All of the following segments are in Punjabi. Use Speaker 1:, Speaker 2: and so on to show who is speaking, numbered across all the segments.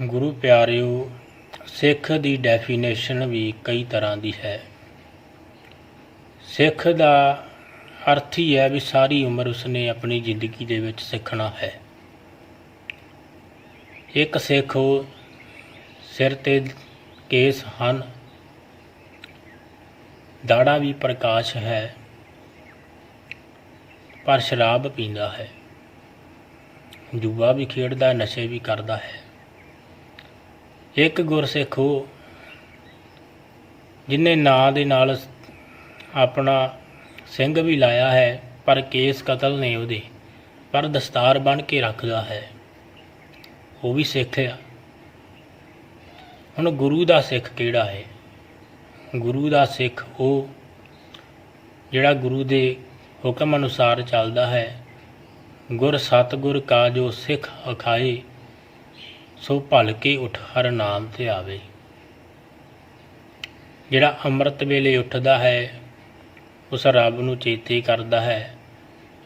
Speaker 1: ਗੁਰੂ ਪਿਆਰਿਓ, ਸਿੱਖ ਦੀ ਡੈਫੀਨੇਸ਼ਨ ਵੀ ਕਈ ਤਰ੍ਹਾਂ ਦੀ ਹੈ। ਸਿੱਖ ਦਾ ਅਰਥ ਹੀ ਹੈ ਵੀ ਸਾਰੀ ਉਮਰ ਉਸਨੇ ਆਪਣੀ ਜ਼ਿੰਦਗੀ ਦੇ ਵਿੱਚ ਸਿੱਖਣਾ ਹੈ। ਇੱਕ ਸਿੱਖ ਸਿਰ ਤੇ ਕੇਸ ਹਨ ਦਾੜਾ ਵੀ ਪ੍ਰਕਾਸ਼ ਹੈ, ਪਰ ਸ਼ਰਾਬ ਪੀਂਦਾ ਹੈ। ਜੂਆ ਵੀ ਖੇਡਦਾ, ਨਸ਼ੇ ਵੀ ਕਰਦਾ ਹੈ। ਇੱਕ ਗੁਰਸਿੱਖ ਉਹ, ਜਿਨੇ ਨਾਂ ਦੇ ਨਾਲ ਆਪਣਾ ਸਿੰਘ ਵੀ ਲਾਇਆ ਹੈ, ਪਰ ਕੇਸ ਕਤਲ ਨੇ ਉਹਦੇ, ਪਰ ਦਸਤਾਰ ਬਣ ਕੇ ਰੱਖਦਾ ਹੈ। ਉਹ ਵੀ ਸਿੱਖ ਆ। ਹੁਣ ਗੁਰੂ ਦਾ ਸਿੱਖ ਕਿਹੜਾ ਹੈ? ਗੁਰੂ ਦਾ ਸਿੱਖ ਉਹ, ਜਿਹੜਾ ਗੁਰੂ ਦੇ ਹੁਕਮ ਅਨੁਸਾਰ ਚੱਲਦਾ ਹੈ। ਗੁਰ ਸਤਗੁਰ ਕਾ ਜੋ ਸਿੱਖ ਅਖਾਏ ਸੋ ਭਲ ਕੇ ਉਠ ਹਰ ਨਾਮ ਤੇ ਆਵੇ। ਜਿਹੜਾ ਅੰਮ੍ਰਿਤ ਵੇਲੇ ਉੱਠਦਾ ਹੈ, ਉਸ ਰੱਬ ਨੂੰ ਚੇਤੇ ਕਰਦਾ ਹੈ,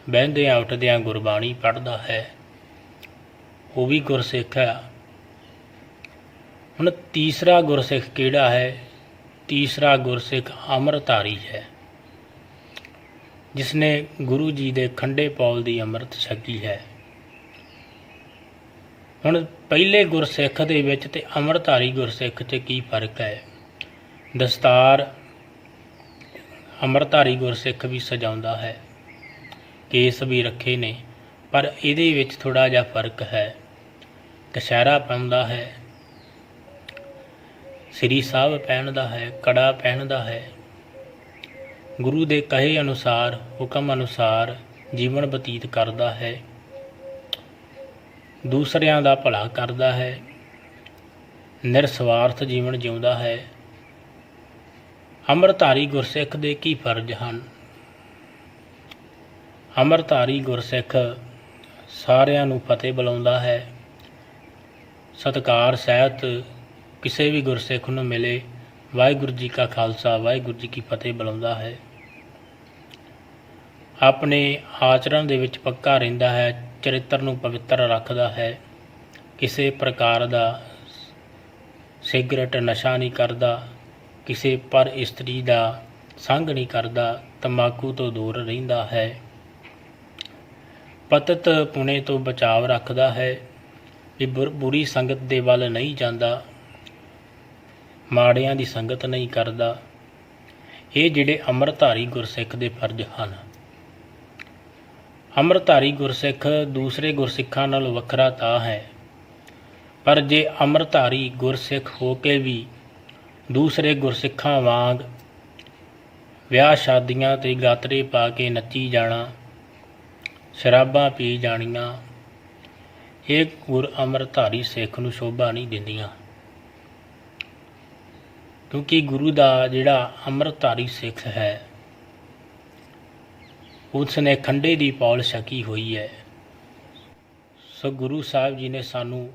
Speaker 1: ਬਹਿੰਦਿਆਂ ਉੱਠਦਿਆਂ ਗੁਰਬਾਣੀ ਪੜ੍ਹਦਾ ਹੈ। ਉਹ ਵੀ ਗੁਰਸਿੱਖ ਹੈ। ਹੁਣ ਤੀਸਰਾ ਗੁਰਸਿੱਖ ਕਿਹੜਾ ਹੈ? ਤੀਸਰਾ ਗੁਰਸਿੱਖ ਅੰਮ੍ਰਿਤਾਰੀ ਹੈ। ਜਿਸ ਨੇ ਗੁਰੂ ਜੀ ਦੇ ਖੰਡੇ ਪੌਲ ਦੀ ਅੰਮ੍ਰਿਤ ਛਕੀ ਹੈ। ਹੁਣ ਪਹਿਲੇ ਗੁਰਸਿੱਖ ਦੇ ਵਿੱਚ ਤੇ ਅੰਮ੍ਰਿਤਧਾਰੀ ਗੁਰਸਿੱਖ 'ਚ ਕੀ ਫ਼ਰਕ ਹੈ? ਦਸਤਾਰ ਅੰਮ੍ਰਿਤਧਾਰੀ ਗੁਰਸਿੱਖ ਵੀ ਸਜਾਉਂਦਾ ਹੈ। ਕੇਸ ਵੀ ਰੱਖੇ ਨੇ, ਪਰ ਇਹਦੇ ਵਿੱਚ ਥੋੜਾ ਜਿਹਾ ਫ਼ਰਕ ਹੈ। ਕਸ਼ਹਿਰਾ ਪਾਉਂਦਾ ਹੈ। ਸ੍ਰੀ ਸਾਹਿਬ ਪਹਿਨਦਾ ਹੈ, ਕੜਾ ਪਹਿਨਦਾ ਹੈ। ਗੁਰੂ ਦੇ ਕਹੇ ਅਨੁਸਾਰ, ਹੁਕਮ ਅਨੁਸਾਰ ਜੀਵਨ ਬਤੀਤ ਕਰਦਾ ਹੈ। ਦੂਸਰਿਆਂ ਦਾ ਭਲਾ ਕਰਦਾ ਹੈ। ਨਿਰਸਵਾਰਥ ਜੀਵਨ ਜਿਉਂਦਾ ਹੈ। ਅੰਮ੍ਰਿਤਧਾਰੀ ਗੁਰਸਿੱਖ ਦੇ ਕੀ ਫਰਜ਼ ਹਨ? ਅੰਮ੍ਰਿਤਧਾਰੀ ਗੁਰਸਿੱਖ ਸਾਰਿਆਂ ਨੂੰ ਫਤਿਹ ਬੁਲਾਉਂਦਾ ਹੈ। ਸਤਕਾਰ, ਸਹਿਤ ਕਿਸੇ ਵੀ ਗੁਰਸਿੱਖ ਨੂੰ ਮਿਲੇ, ਵਾਹਿਗੁਰੂ ਜੀ ਕਾ ਖਾਲਸਾ, ਵਾਹਿਗੁਰੂ ਜੀ ਕੀ ਫਤਿਹ ਬੁਲਾਉਂਦਾ ਹੈ। ਆਪਣੇ ਆਚਰਣ ਦੇ ਵਿੱਚ ਪੱਕਾ ਰਹਿੰਦਾ ਹੈ। ਚਰਿੱਤਰ ਨੂੰ ਪਵਿੱਤਰ ਰੱਖਦਾ ਹੈ। ਕਿਸੇ ਪ੍ਰਕਾਰ ਦਾ ਸਿਗਰਟ ਨਸ਼ਾ ਨਹੀਂ ਕਰਦਾ, ਕਿਸੇ ਪਰ ਇਸਤਰੀ ਦਾ ਸੰਗ ਨਹੀਂ ਕਰਦਾ, ਤੰਬਾਕੂ ਤੋਂ ਦੂਰ ਰਹਿੰਦਾ ਹੈ। ਪਤਤ ਪੁਣੇ ਤੋਂ ਬਚਾਵ ਰੱਖਦਾ ਹੈ। ਵੀ ਬੁਰ- ਬੁਰੀ ਸੰਗਤ ਦੇ ਵੱਲ ਨਹੀਂ ਜਾਂਦਾ, ਮਾੜਿਆਂ ਦੀ ਸੰਗਤ ਨਹੀਂ ਕਰਦਾ। ਇਹ ਜਿਹੜੇ ਅੰਮ੍ਰਿਤਧਾਰੀ ਗੁਰਸਿੱਖ ਦੇ ਫਰਜ਼ ਹਨ। ਅੰਮ੍ਰਿਤਧਾਰੀ ਗੁਰਸਿੱਖ ਦੂਸਰੇ ਗੁਰਸਿੱਖਾਂ ਨਾਲ ਵੱਖਰਾ ਤਾਂ ਹੈ। ਪਰ ਜੇ ਅੰਮ੍ਰਿਤਧਾਰੀ ਗੁਰਸਿੱਖ ਹੋ ਕੇ ਵੀ ਦੂਸਰੇ ਗੁਰਸਿੱਖਾਂ ਵਾਂਗ ਵਿਆਹ ਸ਼ਾਦੀਆਂ ਤੇ ਗਾਤਰੇ ਪਾ ਕੇ ਨੱਚੀ ਜਾਣਾ, ਸ਼ਰਾਬਾਂ ਪੀ ਜਾਣੀਆਂ, ਇਹ ਗੁਰ ਅੰਮ੍ਰਿਤਧਾਰੀ ਸਿੱਖ ਨੂੰ ਸ਼ੋਭਾ ਨਹੀਂ ਦਿੰਦੀਆਂ। ਕਿਉਂਕਿ ਗੁਰੂ ਦਾ ਜਿਹੜਾ ਅੰਮ੍ਰਿਤਧਾਰੀ ਸਿੱਖ ਹੈ ਉਸ ਨੇ ਖੰਡੇ ਦੀ ਪੌਲ ਛਕੀ ਹੋਈ ਹੈ। ਸੋ ਗੁਰੂ ਸਾਹਿਬ ਜੀ ਨੇ ਸਾਨੂੰ